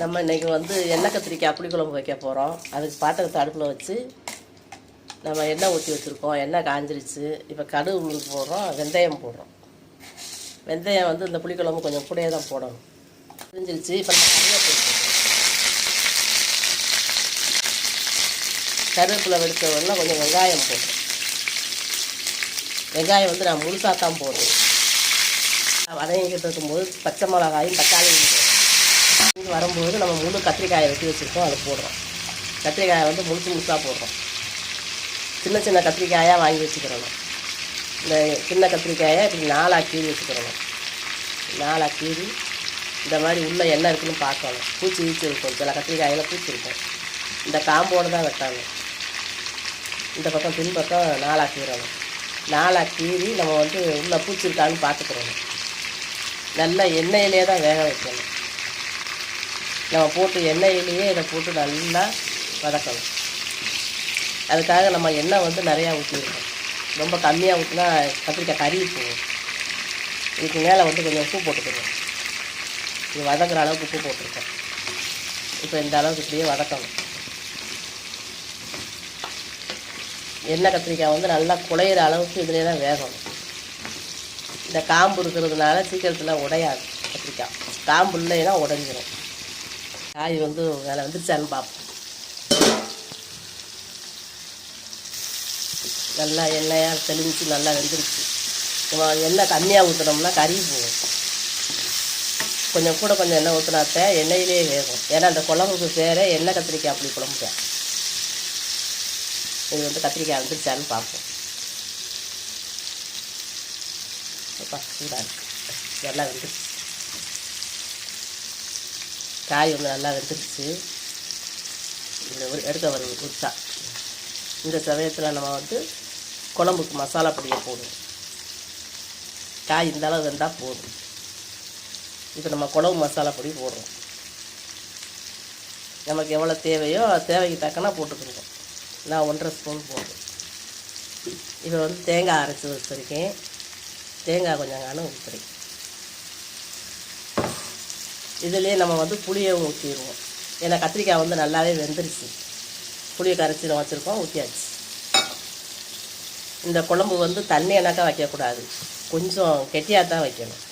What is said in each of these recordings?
நம்ம இன்றைக்கி வந்து எண்ணெய் கத்திரிக்காய் புளிக்குழம்பு வைக்க போகிறோம் அதுக்கு பாத்திரத்தை அடுப்பில் வச்சு நம்ம எண்ணெய் ஊற்றி வச்சுருக்கோம். எண்ணெய் காஞ்சிருச்சு. இப்போ கடுகு உளுந்து போடுறோம் வெந்தயம் போடுறோம். வெந்தயம் வந்து இந்த புளிக்குழம்பு கொஞ்சம் கூடயே தான் போடணும். தெரிஞ்சிருச்சு இப்போ நம்ம கருவேப்பிலை கருவேப்பிலை வெடித்த உடனே கொஞ்சம் வெங்காயம் போடுறோம். வெங்காயம் வந்து நான் முழுசாக தான் போடுறேன் வதங்கிக்கிட்டு இருக்கும்போது பச்சை மிளகாயும் தக்காளியும் போடுறோம். இது வரும்போது நம்ம முழு கத்திரிக்காயை வெட்டி வச்சுருக்கோம் அதை போடுறோம். கத்திரிக்காயை வந்து முழுசு முழுசாக போடுறோம். சின்ன சின்ன கத்திரிக்காயாக வாங்கி வச்சுக்கிறணும். இந்த சின்ன கத்திரிக்காயை இப்படி நாலாக கீறி வச்சுக்கிறணும். நாலாக கீறி இந்த மாதிரி உள்ள எண்ணெய் இருக்குன்னு பார்க்கணும். பூச்சி ஈச்சி இருக்கும். சில கத்திரிக்காயில் பூச்சி இருக்கும். இந்த காம்போடு தான் வெட்டாங்க. இந்த பக்கம் பின்பக்கம் நாலாக கீறணும். நாலாக கீறி நம்ம வந்து உள்ளே பூச்சி இருக்கான்னு பார்த்துக்கிறணும். நல்லா எண்ணெயிலே தான் வேக வைக்கணும். நம்ம போட்டு எண்ணெயிலேயே இதை போட்டு நல்லா வதக்கணும். அதுக்காக நம்ம எண்ணெய் வந்து நிறையா ஊற்றிருக்கோம் ரொம்ப கம்மியாக ஊற்றினா கத்திரிக்காய் கறி போகும். இதுக்கு மேலே வந்து கொஞ்சம் உப்பு போட்டுக்கணும் இது வதக்குற அளவுக்கு உப்பு போட்டிருக்கோம் இப்போ இந்த அளவுக்கு இப்படியே வதக்கணும். எண்ணெய் கத்திரிக்காய் வந்து நல்லா குழையிற அளவுக்கு இதிலே தான் வேகணும். இந்த காம்பு இருக்கிறதுனால சீக்கிரத்தில் உடையாது கத்திரிக்காய். காம்பு இல்லைன்னா உடஞ்சிடும் காய் வந்து வேலை வந்துருச்சான்னு பார்ப்போம். நல்லா எண்ணெயாக தெளிஞ்சு நல்லா வெந்துருச்சு. எண்ணெய் கம்மியாக ஊற்றினோம்னா கறி போகும். கொஞ்சம் கூட கொஞ்சம் எண்ணெய் ஊற்றினாத்த எண்ணெயிலே வேகும். ஏன்னா அந்த குழம்புக்கு பேரே எண்ணெய் கத்திரிக்காய் அப்படி குழம்பு இது வந்து கத்திரிக்காய் வந்துருச்சான்னு பார்ப்போம். அப்பா சூடாக நல்லா காய் வந்து நல்லா வெந்துருச்சு. இந்த ஒரு எடுக்க வரும் உச்சா இந்த சமயத்தில் நம்ம வந்து குழம்புக்கு மசாலா பொடியை போடுவோம் காய் இந்த அளவு வெந்தால் போதும். இப்போ நம்ம குழம்பு மசாலா பொடி போடுறோம். நமக்கு எவ்வளோ தேவையோ தேவைக்கு தக்கனா போட்டுக்கணும். நான் ஒன்றரை ஸ்பூன் போடுறேன். இப்போ வந்து தேங்காய் அரைச்சி வச்சுருக்கேன். தேங்காய் கொஞ்சம் காணும் ஊற்றுறேன் இதுலேயே நம்ம வந்து புளியை ஊற்றிடுவோம் ஏன்னா கத்திரிக்காய் வந்து நல்லாவே வெந்துருச்சு. புளியை கரைச்சி நம்ம வச்சுருக்கோம் ஊற்றியாச்சு இந்த குழம்பு வந்து தண்ணி எண்ணாக்கா வைக்கக்கூடாது. கொஞ்சம் கெட்டியாக தான் வைக்கணும்.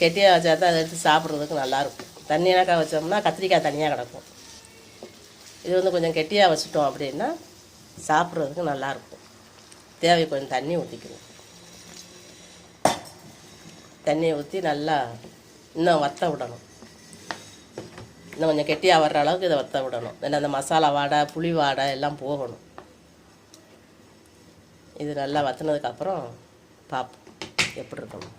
கெட்டியாக வச்சா தான் அதை எடுத்து சாப்பிட்றதுக்கு நல்லாயிருக்கும். தண்ணி எண்ணாக்கா வச்சோம்னா கத்திரிக்காய் தனியாக கிடக்கும். இது வந்து கொஞ்சம் கெட்டியாக வச்சுட்டோம் அப்படின்னா சாப்பிட்றதுக்கு நல்லாயிருக்கும். தேவை கொஞ்சம் தண்ணி ஊற்றிக்கணும் தண்ணியை ஊற்றி நல்லா இன்னும் வத்த விடணும். இன்னும் கொஞ்சம் கெட்டியாக வர்ற அளவுக்கு இதை வத்த விடணும். ஏன்னா அந்த மசாலா வாடை புளி வாடை எல்லாம் போகணும். இது நல்லா வத்தினதுக்கப்புறம் பார்ப்போம் எப்படி இருக்கணும்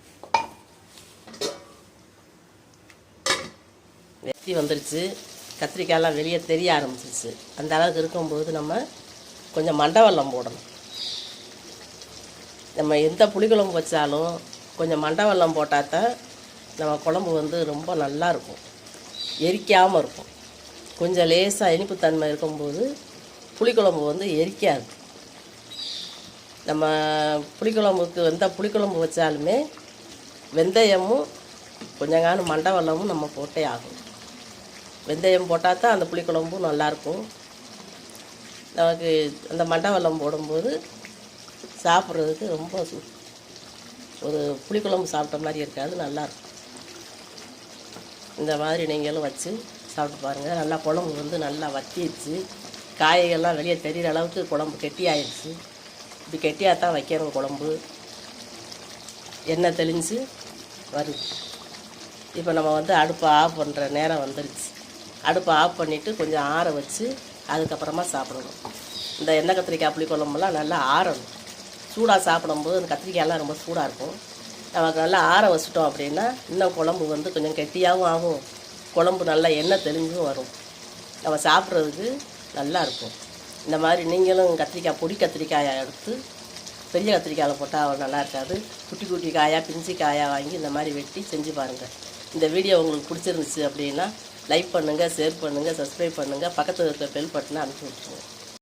வெத்தி வந்துருச்சு. கத்திரிக்காயெல்லாம் வெளியே தெரிய ஆரம்பிச்சிருச்சு. அந்த அளவுக்கு இருக்கும்போது நம்ம கொஞ்சம் மண்டவெல்லம் போடணும். நம்ம எந்த புளிக்குழம்பு வச்சாலும் கொஞ்சம் மண்டவெல்லம் போட்டால் தான் நம்ம குழம்பு வந்து ரொம்ப நல்லா இருக்கும் எரிக்காமல் இருக்கும். கொஞ்சம் லேசாக இனிப்புத்தன்மை இருக்கும்போது புளிக்குழம்பு வந்து எரிக்காது. நம்ம புளிக்குழம்புக்கு எந்த புளிக்குழம்பு வச்சாலுமே வெந்தயமும் கொஞ்சங்கானு மண்டவெல்லமும் நம்ம போட்டே ஆகும். வெந்தயம் போட்டால் தான் அந்த புளிக்குழம்பும் நல்லாயிருக்கும். நமக்கு அந்த மண்டவெல்லம் போடும்போது சாப்பிட்றதுக்கு ரொம்ப ஒரு புளிக்குழம்பு சாப்பிட்ட மாதிரி இருக்காது நல்லாயிருக்கும். இந்த மாதிரி நீங்களும் வச்சு சாப்பிட்டு பாருங்கள் நல்லா குழம்பு வந்து நல்லா வத்திடுச்சு. காய்கள்லாம் வெளியே தெரிகிற அளவுக்கு குழம்பு கெட்டியாயிடுச்சு இப்படி கெட்டியாக தான் வைக்கிறோம் குழம்பு. எண்ணெய் தெளிஞ்சு வருது. இப்போ நம்ம வந்து அடுப்பை ஆஃப் பண்ணுற நேரம் வந்துருச்சு. அடுப்பை ஆஃப் பண்ணிவிட்டு கொஞ்சம் ஆற வச்சு அதுக்கப்புறமா சாப்பிடணும். இந்த எண்ணெய் கத்திரிக்காய் புளி குழம்புலாம் நல்லா ஆறணும். சூடாக சாப்பிடும்போது அந்த கத்திரிக்காயெல்லாம் ரொம்ப சூடாக இருக்கும். நமக்கு நல்லா ஆற வச்சுட்டோம் அப்படின்னா இன்னும் குழம்பு வந்து கொஞ்சம் கெட்டியாகவும் ஆகும். குழம்பு நல்லா எண்ணெய் தெளிஞ்சும் வரும். நம்ம சாப்பிட்றதுக்கு நல்லா இருக்கும். இந்த மாதிரி நீங்களும் கத்திரிக்காய் பொடி கத்திரிக்காயை எடுத்து பெரிய கத்திரிக்காயில் போட்டால் நல்லா இருக்காது. குட்டி குட்டி காயாக பிஞ்சு காயாக வாங்கி இந்த மாதிரி வெட்டி செஞ்சு பாருங்கள். இந்த வீடியோ உங்களுக்கு பிடிச்சிருந்துச்சு அப்படின்னா லைக் பண்ணுங்கள் ஷேர் பண்ணுங்கள் சப்ஸ்கிரைப் பண்ணுங்கள் பக்கத்தில் இருக்க பெல் பட்டனை அனுப்பிச்சி விட்ருங்க